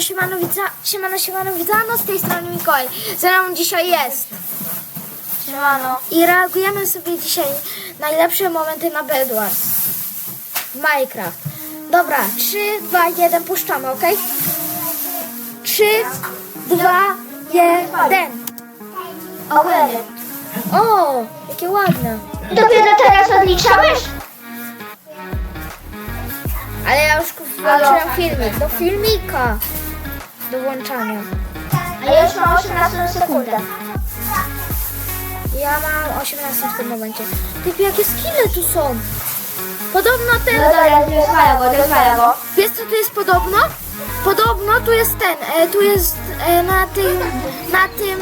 Siemano, siemano, wica, siemano, siemano, witano z tej strony Mikołaj. Ze mną dzisiaj jest. Siemano. I reagujemy sobie dzisiaj najlepsze momenty na Bed Wars. Minecraft. Dobra, 3, 2, 1, puszczamy, ok? 3, 2, 1. Okej. O, jakie ładne. Dopiero teraz odliczałeś? Ale ja już włączyłem filmik. Do filmika. Do włączania. A ja już mam 18 sekundę. Ja mam 18 w tym momencie. Typie, jakie skille tu są? Podobno ten... No dobra, rozwala go, rozwala go. Wiesz co tu jest podobno? Podobno tu jest ten, e, tu jest e, na tym, na tym,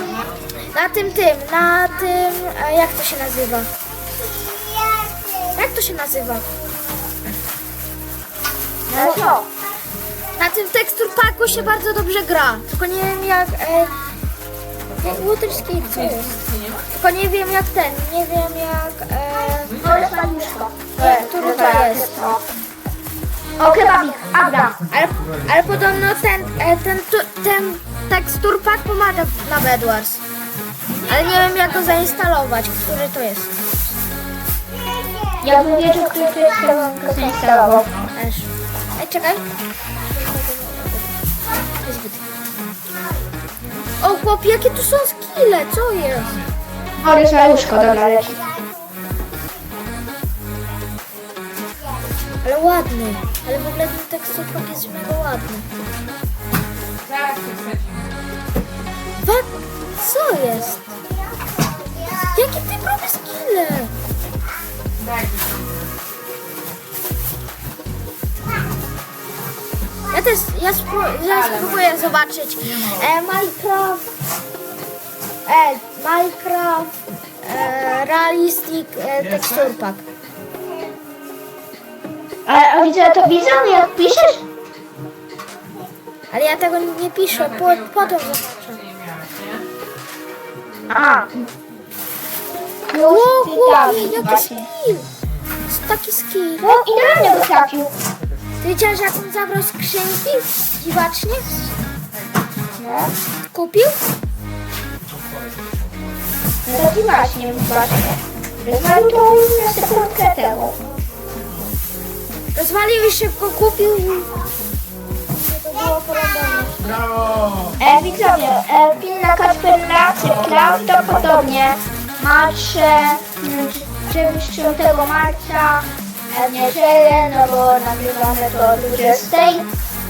na tym tym, na tym, e, jak to się nazywa? Jak to się nazywa? No co? Na tym tekstur packu się bardzo dobrze gra, tylko nie wiem jak, e, jak Water Skate co jest? Tylko nie wiem jak ten, nie wiem jak, e, No rozwaliszko. który to jest. O, kebabik, Abra. Ale, ale podobno ten, e, ten, tu- ten tekstur pack pomaga w- na Bedwars. Ale nie wiem jak go zainstalować, który to jest. Jakbym wiedział, który to jest, to bym go zainstalował. Też. Ej, czekaj. Jakie tu są skille, co jest? O, rozwaluszko, dobra, leci. Ale ładny. Ale w ogóle ten tekstur pack jest mega ładny. Wat? Co jest? Jakie ty robisz skille? Ja też, ja, spró- ja spróbuję zobaczyć e, Minecraft, e, Minecraft e, Realistic e, Texture Pack. Ale a widzę, to widzą, jak piszesz? Ale ja tego nie piszę, po, potem zobaczę. A. O, Już ty chłopie, jaki skill! Jest taki skill. No i na mnie go trafił. Ty wiedziałeś jak on zabrał skrzynki dziwacznie? No. Kupił? To właśnie, właśnie. Rozwalił to na sekundkę temu. Rozwalił i szybko kupił i... E, widzowie, e, film na Kacperla prawdopodobnie marsze 9 marca e, w niedzielę, no bo nagrywamy to o 20,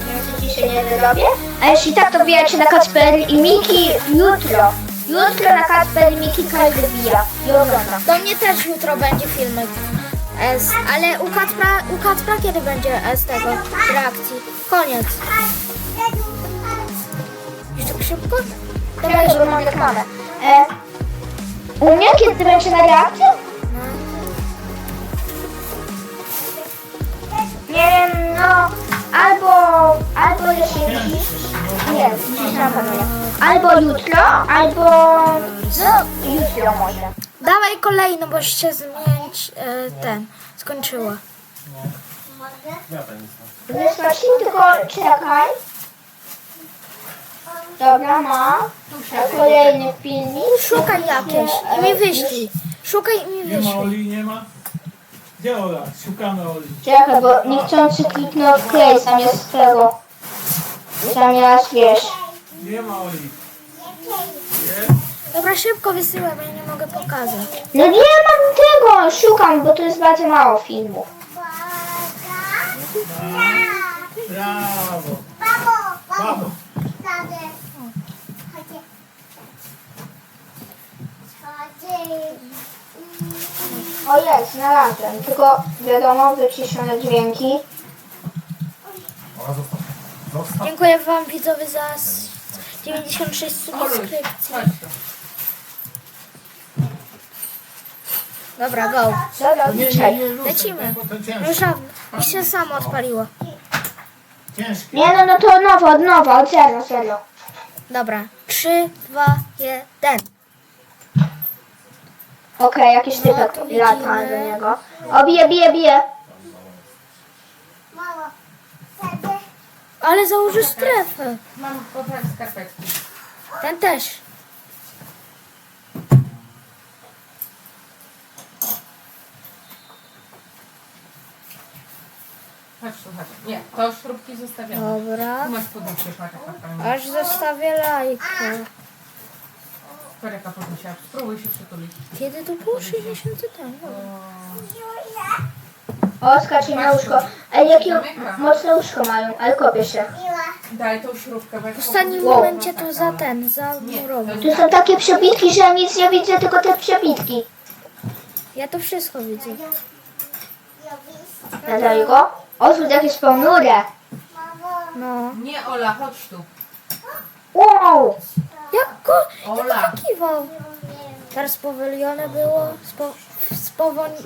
więc dzisiaj nie wyrobię. A jeśli tak, to wbijajcie na Kacper i Miki jutro. Jutro na Kacper i Miki każdy wbija i ogląda. Do mnie też jutro będzie filmik. Z, ale u Kacpra, u Kacpra kiedy będzie z tego reakcji? Koniec. Już tak szybko? Dobra, żeby mam reklamę. E, u mnie kiedy będzie na reakcji? Nie wiem, no albo, albo jeśli nie, dziś na pewno nie. Albo jutro, albo no jutro może. Dawaj kolejny, bo się zmienić e, ten. Skończyła. Wiesz Marcin, tylko czekaj. Dobra, ma. Kolejny filmik. Szukaj jakieś i mi wyślij. Szukaj i mi Nie ma wyślij. Oli, nie ma? Gdzie Ola? Szukamy Oli. Czekaj, bo niechcący kliknął w play zamiast tego. Zamiast wiesz. Nie ma Oli. Dobra, szybko wysyłaj, bo ja nie mogę pokazać. No nie mam tego, szukam, bo to jest bardzo mało filmów. Brawo. Brawo. O jest, znalazłem, tylko wiadomo, wyciszone dźwięki. Ola, zostaw. Dziękuję Wam widzowie za s- 96 subskrypcji. Dobra, go. Dobra, ruszaj, Lecimy. żadne. I się samo odpaliło. Ciężkie. Nie no, no to od nowa, od nowa, od zera, zero. Dobra. 3, 2, 1. Okej, jakiś typek tu lata do niego. O, bije, bije, bije. Ale założy strefę. Mam potem skarpetki. Ten też. Chodź chodź. Nie, to śrubki zostawiamy. Dobra. Tu masz podniesie, fajna. Aż zostawię lajkę. Patrz jaka podniesia. Spróbuj się przytulić. Kiedy to było 60 temu? O, skacze na łóżko. Ej, jakie mocne łóżko mają, ale kopię się. Daj tą śrubkę, bo jak W ostatnim Wow. momencie to za ten, za murowy. Tu są takie przebitki, że ja nic nie widzę, tylko te przebitki. Ja to wszystko widzę. Nadaj go. O, tu jakieś ponure. No. Nie, Ola, chodź tu. Wow! Jak go Ola. kiwał? Teraz powolione było. Spo, spowolni...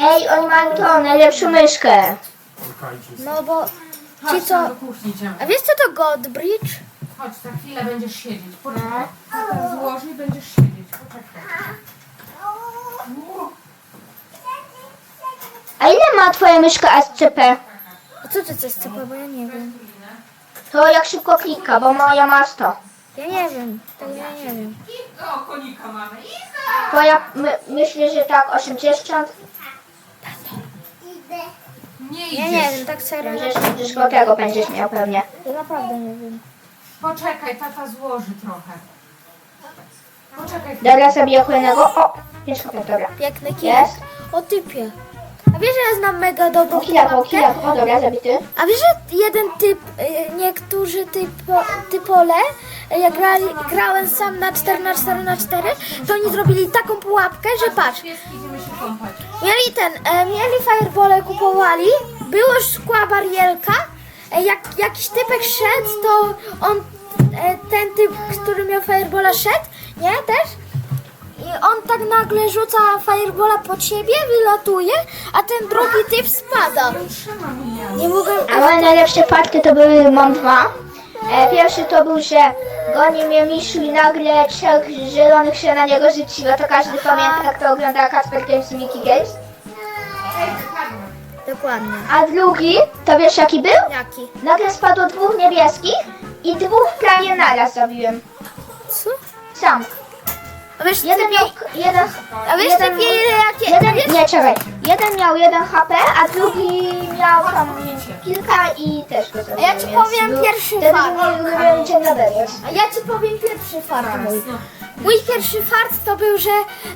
Ej, oni mają tą najlepszą myszkę. No bo ci Chodź co... do kuchni idziemy. A wiesz co to Godbridge? Chodź, za chwilę będziesz siedzieć. Poczekaj. Tak złoży i będziesz siedzieć. Poczekaj. A ile ma twoja myszka SCP? A co to jest CP, bo ja nie wiem. To jak szybko klika, bo moja ma 100. Ja nie wiem. Tego ja nie wiem. O, konika mamy. Twoja my, myślę, że tak 80. Nie Ja nie idziesz. wiem, tak serio. Że szkoda tego będziesz miał pewnie. Ja naprawdę nie wiem. Poczekaj, tata złoży trochę. Poczekaj. Dobra, zabiję kolejnego. O, jest kopia, dobra. Piękny kit. Jest? O typie. A wiesz, że ja znam mega dobrą O, kilako, pułapkę? kilako. O, dobra, zabity. A wiesz, że jeden typ, y, niektórzy typo, typole, y, jak grali, grałem sam na 4 na 4 na 4 to oni zrobili taką pułapkę, że patrz, Pieski, idziemy się kąpać. Mieli ten, e, mieli firebole, kupowali, było szkła barielka, e, jak jakiś typek szedł, to on, e, ten typ, który miał firebola szedł, nie, też, i on tak nagle rzuca firebola pod siebie, wylatuje, a ten drugi typ spada. Nie mogę... A moje najlepsze partie to były, mam dwa. E, pierwszy to był, że goni mnie Miszu i nagle trzech zielonych się na niego rzuciło. To każdy pamięta, jak to ogląda Kasper Games i Mickey Games. Dokładnie. A drugi, to wiesz jaki był? Jaki? Nagle spadło dwóch niebieskich i dwóch prawie naraz zabiłem. Co? Sam. A wiesz, Jeden miał jeden, a wiesz, jeden, ty jakie... jeden, nie czekaj, jeden miał jeden HP, a drugi miał tam kilka i też go. A ja ci powiem był- pierwszy Wtedy fakt. A ja ci powiem pierwszy fart mój. Mój pierwszy fart to był, że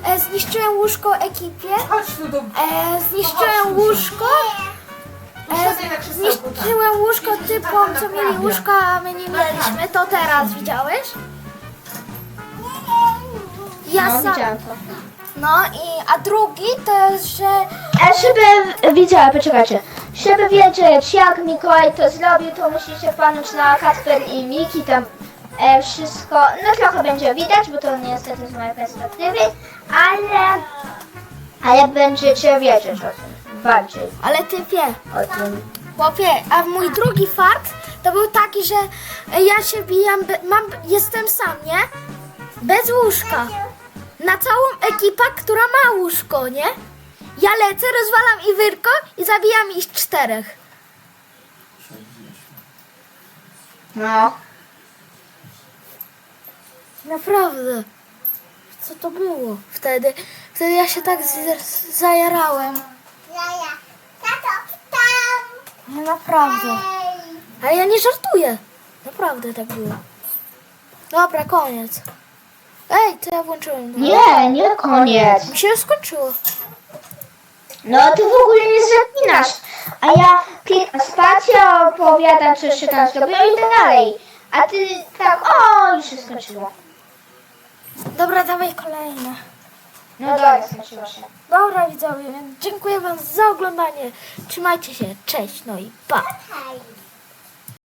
e, zniszczyłem łóżko ekipie, Chodź tu do... e, zniszczyłem łóżko, e, Siadaj na krzesełku, tak. zniszczyłem łóżko typom, co mieli łóżko, a my nie mieliśmy. To teraz widziałeś? Ja No, sam. widziałam to. No i a drugi to jest, że A żeby, widziałem, poczekajcie, żeby wiedzieć jak Mikołaj to zrobił, to musicie panuć na Kasper i Miki, tam e, wszystko, no trochę będzie widać, bo to niestety z mojej perspektywy, ale, ale będziecie wiedzieć o tym, bardziej ale typie. o tym. Chłopie, a mój drugi fart to był taki, że ja się bijam, be- mam, jestem sam, nie? Bez łóżka. Na całą ekipę, która ma łóżko, nie? Ja lecę, rozwalam i wyrko i zabijam ich czterech. No, Naprawdę. Co to było wtedy? Wtedy ja się tak z- zajarałem. Nie, naprawdę. Ale ja nie żartuję. Naprawdę tak było. Dobra, koniec. Ej, to ja włączyłem. nie, nie koniec. Mi się skończyło. No ty w ogóle nie zapinasz. A ja klikam spację, opowiadam co jeszcze tam zrobiłem i tak dalej. A ty tak, o, już się skończyło. Dobra, dawaj kolejne. No dobra, skończyło się. Dobra widzowie, więc dziękuję wam za oglądanie. Trzymajcie się, cześć, no i pa.